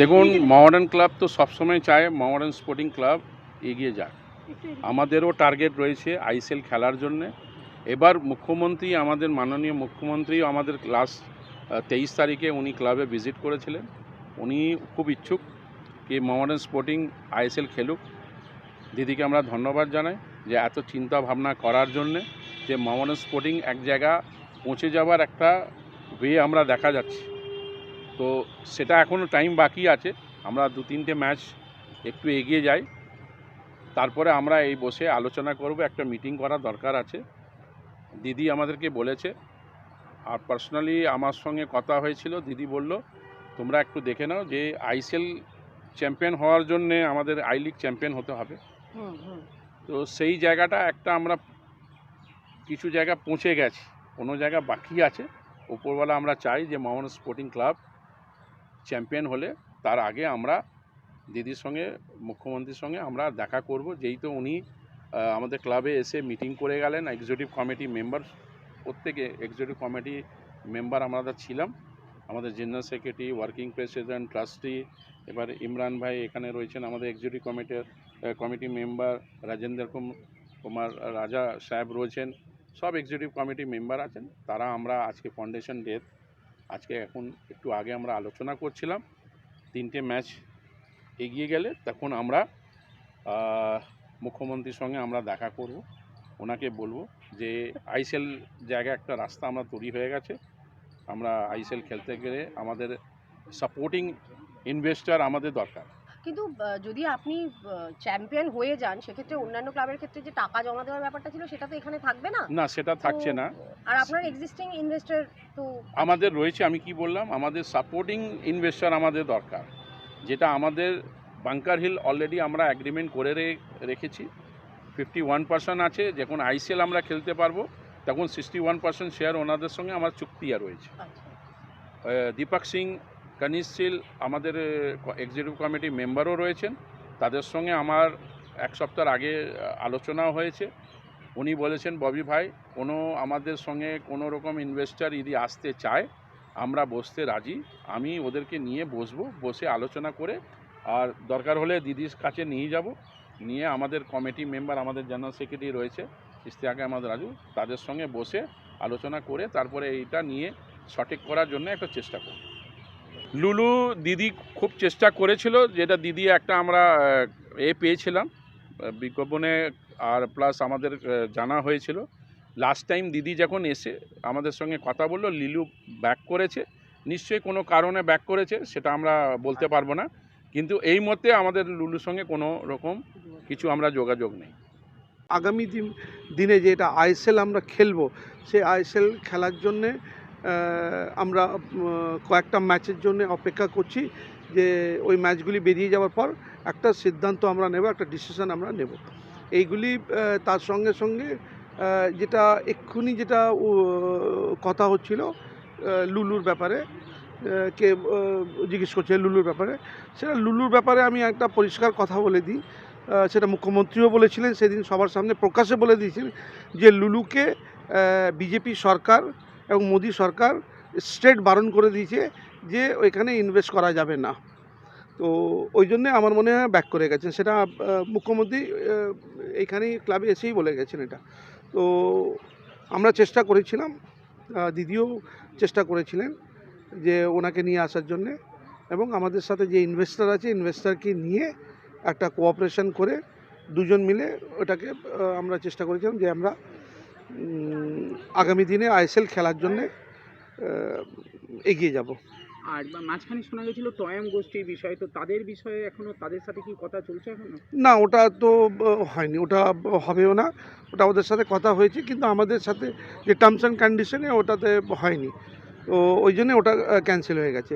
দেখুন মহামেডান ক্লাব তো সবসময় চায় মহামেডান স্পোর্টিং ক্লাব এগিয়ে যাক। আমাদেরও টার্গেট রয়েছে আইসিএল খেলার জন্যে। এবার মুখ্যমন্ত্রী, আমাদের মাননীয় মুখ্যমন্ত্রী আমাদের ক্লাস তেইশ তারিখে উনি ক্লাবে ভিজিট করেছিলেন। উনি খুব ইচ্ছুক কি মহামেডান স্পোর্টিং আইএসএল খেলুক। দিদিকে আমরা ধন্যবাদ জানাই যে এত চিন্তা ভাবনা করার জন্যে যে মহামেডান স্পোর্টিং এক জায়গা পৌঁছে যাওয়ার একটা ওয়ে আমরা দেখা যাচ্ছে। তো সেটা এখনও টাইম বাকি আছে। আমরা দু তিনটে ম্যাচ একটু এগিয়ে যাই। তারপরে আমরা এই বসে আলোচনা করব একটা মিটিং করার দরকার আছে। দিদি আমাদেরকে বলেছে আর পার্সোনালি আমার সঙ্গে কথা হয়েছিল দিদি বলল তোমরা একটু দেখে নাও যে আইসিএল চ্যাম্পিয়ন হওয়ার জন্যে আমাদের আই লিগ চ্যাম্পিয়ন হতে হবে। তো সেই জায়গাটা একটা আমরা কিছু জায়গা পৌঁছে গেছি। কোনো জায়গা বাকি আছে। উপরওয়ালা আমরা চাই যে মোহামেডান স্পোর্টিং ক্লাব চ্যাম্পিয়ন হলে তার আগে আমরা দিদির সঙ্গে, মুখ্যমন্ত্রীর সঙ্গে আমরা দেখা করব। যেই তো উনি আমাদের ক্লাবে এসে মিটিং করে গেলেন এক্সিকিউটিভ কমিটি মেম্বার প্রত্যেকে এক্সিকিউটিভ কমিটি মেম্বার আমরা ছিলাম। আমাদের general secretary working president trustee এবার ইমরান ভাই এখানে রয়েছেন, আমাদের এক্সিকিউটিভ কমিটির কমিটি মেম্বার রাজেন্দ্র কুম- কুমার রাজা সাহেব রয়েছেন, সব এক্সিকিউটিভ কমিটি মেম্বার আছেন। তারা আমরা আজকে ফাউন্ডেশন ডে আজকে এখন একটু আগে আমরা আলোচনা করছিলাম, তিনটে ম্যাচ এগিয়ে গেলে তখন আমরা মুখ্যমন্ত্রীর সঙ্গে আমরা দেখা করব। ওনাকে বলব যে আইসেল জায়গা একটা রাস্তা আমরা তৈরি হয়ে গেছে। আমরা আইসেল খেলতে গেলে আমাদের সাপোর্টিং ইনভেস্টার আমাদের দরকার। কিন্তু যদি আপনি চ্যাম্পিয়ন হয়ে যান সেক্ষেত্রে অন্যান্য ক্লাবের ক্ষেত্রে যে টাকা জমা দেওয়ার ব্যাপারটা ছিল সেটা তো এখানে থাকবে না? না সেটা থাকছে না। আর আপনার এক্সিস্টিং ইনভেস্টর তো আমাদের রয়েছে আমি কি বললাম? আমাদের সাপোর্টিং ইনভেস্টর আমাদের দরকার। যেটা আমাদের বাংকার হিল অলরেডি আমরা অ্যাগ্রিমেন্ট করে রে- রেখেছি। ফিফটি ওয়ান পার্সেন্ট আছে যখন আইসিএল আমরা খেলতে পারব তখন সিক্সটি ওয়ান পার্সেন্ট শেয়ার ওনাদের সঙ্গে আমার চুক্তি আর রয়েছে। আচ্ছা। দীপক সিং কনিশ আমাদের এক্সিকিউটিভ কমিটি মেম্বারও রয়েছেন। তাদের সঙ্গে আমার এক সপ্তাহ আগে আলোচনাও হয়েছে। উনি বলেছেন, ববি ভাই, কোনো আমাদের সঙ্গে কোনো রকম ইনভেস্টার যদি আসতে চায়, আমরা বসতে রাজি। আমি ওদেরকে নিয়ে বসবো, বসে আলোচনা করে, আর দরকার হলে দিদির কাছে নিয়ে যাব। নিয়ে আমাদের কমিটি মেম্বার আমাদের জেনারেল সেক্রেটারি রয়েছে ইস্তেহাকে আমাদের রাজু, তাদের সঙ্গে বসে আলোচনা করে তারপরে এইটা নিয়ে সঠিক করার জন্য একটা চেষ্টা করব। লুলু দিদি খুব চেষ্টা করেছিল, যেটা দিদি একটা আমরা এ পেয়েছিলাম, বিজ্ঞাপনে, আর প্লাস আমাদের জানা হয়েছিল। লাস্ট টাইম দিদি যখন এসে আমাদের সঙ্গে কথা বলল, লিলু ব্যাক করেছে, নিশ্চয়ই কোনো কারণে ব্যাক করেছে, সেটা আমরা বলতে পারব না। কিন্তু এই মতে আমাদের লুলুর সঙ্গে কোনো রকম কিছু আমরা যোগাযোগ নেই। আগামী দিন, দিনে যে এটা আইএসএল আমরা খেলব, সেই আইএসএল খেলার জন্যে আমরা কয়েকটা ম্যাচের জন্য অপেক্ষা করছি যে ওই ম্যাচগুলি বেরিয়ে যাওয়ার পর একটা সিদ্ধান্ত আমরা নেব, একটা ডিসিশন আমরা নেব। এইগুলি তার সঙ্গে সঙ্গে যেটা এক্ষুনি যেটা কথা হচ্ছিল লুলুর ব্যাপারে কে জিজ্ঞেস করছে লুলুর ব্যাপারে, সেটা লুলুর ব্যাপারে আমি একটা পরিষ্কার কথা বলে দিই। সেটা মুখ্যমন্ত্রীও বলেছিলেন, সেদিন সবার সামনে প্রকাশ্যে বলে দিয়েছিলেন যে লুলুকে বিজেপি সরকার এবং মোদী সরকার স্ট্রেট বারণ করে দিয়েছে যে ওইখানে ইনভেস্ট করা যাবে না। তো ওই জন্যে আমার মনে হয় ব্যাক করে গেছেন। সেটা মুখ্যমন্ত্রী এইখানেই ক্লাবে এসেই বলে গেছেন এটা। তো আমরা চেষ্টা করেছিলাম দিদিও চেষ্টা করেছিলেন যে ওনাকে নিয়ে আসার জন্যে এবং আমাদের সাথে যে ইনভেস্টার আছে ইনভেস্টারকে নিয়ে একটা কোঅপারেশন করে দুজন মিলে ওটাকে আমরা চেষ্টা করেছিলাম যে আমরা আগামী দিনে আইএসএল খেলার জন্যে এগিয়ে যাব। আর মাঝখানে শোনা গেছিল টয়াম গোষ্ঠীর বিষয় তো তাদের বিষয়ে এখনও তাদের সাথে কি কথা চলছে এখনও? না ওটা তো হয়নি ওটা হবেও না ওটা ওদের সাথে কথা হয়েছে কিন্তু আমাদের সাথে যে টার্মস অ্যান্ড কন্ডিশনে ওটাতে হয়নি তো ওই জন্যে ওটা ক্যান্সেল হয়ে গেছে।